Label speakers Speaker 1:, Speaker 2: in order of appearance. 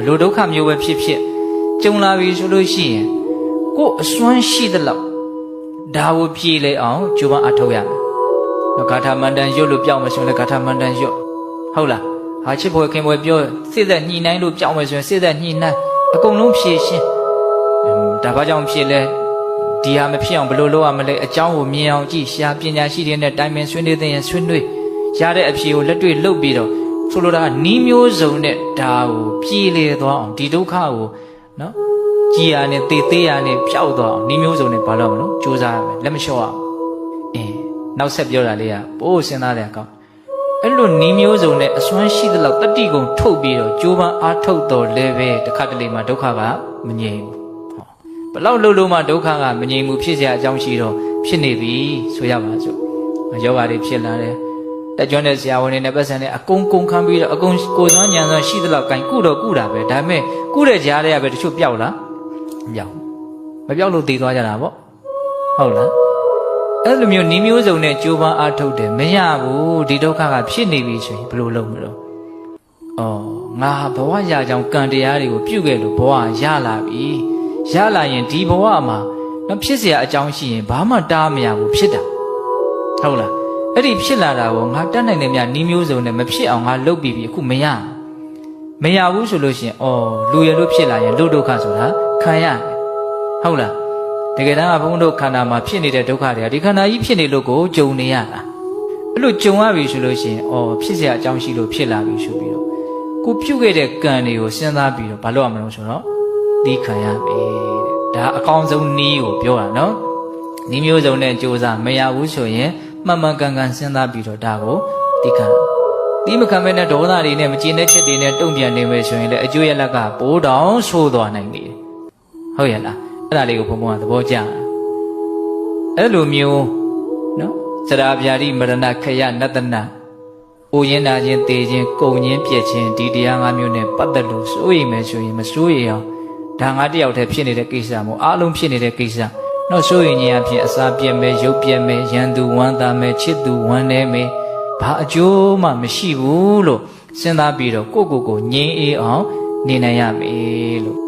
Speaker 1: ဘလို့ဒုက္ခမျိုးပဲဖြစ်ဖြစ်ကြုံလာပြီဆိုလို့ရှိရင်ကိုယ်အစွမ်းရှိသလောက်ဒါကိုပြေလေအောင်ကြိုးပမ်းအထောက်ရမယ်နော်ဂါထာမန္တန်ရွတ်လို့ပြောင်းမယ်ဆိုရင်လည်းဂါထာမန္တန်ရွတ်ဟုတ်လားဟာချစ်ဖွယ်ခင်ဖွယ်ပြောစိတ်သက်ညှိနှိုင်းလို့ပြောင်းမယ်ဆိုရင်စိတ်သက်ညှိနှိုင်းအကုန်လုံးဖြည့်ရှင်းအင်းဒါဘာကြောင့်ဖြစ်လဲဒီဟာမဖြစ်အောင်ဘယ်လိုလုပ်ရမလဲအကြောင်းကိုမြင်အောင်ကြည့်ရှားပညာရှိတွေနဲ့တိုင်ပင်ဆွေးနွေးတဲ့ရင်ဆွေးနွေးရတဲ့အဖြေကိုလက်တွေ့လုပ်ပြီးတော့ ဆိုလိုတာကနီးမျိုးစုံနဲ့ဒါကိုပြေလေသွားအောင်ဒီဒုက္ခကိုနော်ကြည်ရနဲ့တေသေးရနဲ့ပျောက်သွားအောင်နီးမျိုးစုံနဲ့ဘာလို့မလို့စူးစမ်းရမယ်လက်မလျှော့အောင်အင်းနောက်ဆက်ပြောတာလေးကပိုးစဉ်းစားတဲ့အကောင်းအဲ့လိုနီးမျိုးစုံနဲ့အစွမ်းရှိသလောက်တတိကုံထုတ်ပြီးတော့ကြိုးပမ်းအားထုတ်တော်လဲပဲတစ်ခါတလေမှာဒုက္ခကမငြိမ်ဘူးဟောဘလောက်လှုပ်လို့မှဒုက္ခကမငြိမ်ဘူးဖြစ်เสียအကြောင်းရှိတော့ဖြစ်နေပြီဆိုရပါစို့ယောဂါတွေဖြစ်လာတယ် တက်ကြွတဲ့ဆရာဝန်တွေနဲ့ပတ်စံနဲ့အကုန်ကုန်ခန်းပြီးတော့အကုန်ကိုယ်စွမ်းဉာဏ်စွမ်းရှိသလောက်ကင်ကုတော့ကုတာပဲဒါပေမဲ့ကုတဲ့ကြားတွေကပဲတချို့ပျောက်လားမပျောက်ဘူးမပျောက်လို့တည်သွားကြတာပေါ့ဟုတ်လားအဲ့လိုမျိုးနီးမျိုးစုံနဲ့ကြိုးပမ်းအားထုတ်တယ်မရဘူးဒီဒုက္ခကဖြစ်နေပြီဆိုရင်ဘယ်လိုလုပ်မလို့အော်ငါဘဝရကြောင်ကံတရားတွေကိုပြုခဲ့လို့ဘဝရလာပြီရလာရင်ဒီဘဝမှာတော့ဖြစ်เสียအကြောင်းရှိရင်ဘာမှတားမရဘူးဖြစ်တာဟုတ်လား အဲ့ဒီဖြစ်လာတာကိုငါတတ်နိုင်တယ်မြနီးမျိုးစုံနဲ့မဖြစ်အောင်ငါလုပ်ပြီးပြီအခုမရမရဘူးဆိုလို့ရှိရင်အော်လူရလို့ဖြစ်လာရင်လူဒုက္ခဆိုတာခံရတယ်ဟုတ်လားတကယ်တမ်းကဘုန်းတို့ခန္ဓာမှာဖြစ်နေတဲ့ဒုက္ခတွေကဒီခန္ဓာကြီးဖြစ်နေလို့ကိုကြုံနေရတာအဲ့လိုကြုံရပြီဆိုလို့ရှိရင်အော်ဖြစ်เสียအကြောင်းရှိလို့ဖြစ်လာပြီဆိုပြီးတော့ကိုပြုတ်ခဲ့တဲ့ကံတွေကိုစဉ်းစားပြီးတော့ဘာလို့ရမလို့ဆိုတော့သိခံရပြီတဲ့ဒါအကောင်းဆုံးနည်းကိုပြောတာနော်နည်းမျိုးစုံနဲ့ကြိုးစားမရဘူးဆိုရင် မှန်မှန်ကန်ကန်စဉ်းစားပြီးတော့ဒါကိုသိခံဒီမခံမဲ့နဲ့ဒေါသတွေနဲ့မကျေနပ်ချက်တွေနဲ့တုံ့ပြန်နေမယ်ဆိုရင်လည်းအကျိုးရလက်ကပိုးတောင်ဆိုးသွားနိုင်တယ်ဟုတ်ရဲ့လားအဲ့ဒါလေးကိုဘုံဘုံကသဘောကျတယ်အဲ့လိုမျိုးနော်စရာဗျာတိမရဏခယနတနာ။အိုရင်နာခြင်းတေခြင်းကုံခြင်းပြက်ခြင်းဒီတရား၅မျိုးနဲ့ပတ်သက်လို့စိုးရိမ်မယ်ဆိုရင်မစိုးရိမ်အောင်ဒါငါတယောက်တည်းဖြစ်နေတဲ့ကိစ္စမို့အားလုံးဖြစ်နေတဲ့ကိစ္စ။ တော့စိုးရိမ်ခြင်းအဖြစ်အစာပြက်မယ်ရုပ်ပြက်မယ်ရန်သူဝမ်းသာမယ်ချစ်သူဝမ်းနည်းမယ်ဘာအကျိုးမှမရှိဘူးလို့စဉ်းစားပြီးတော့ကိုယ့်ကိုယ်ကိုငြင်းအေးအောင်နေနိုင်ရမယ်လို့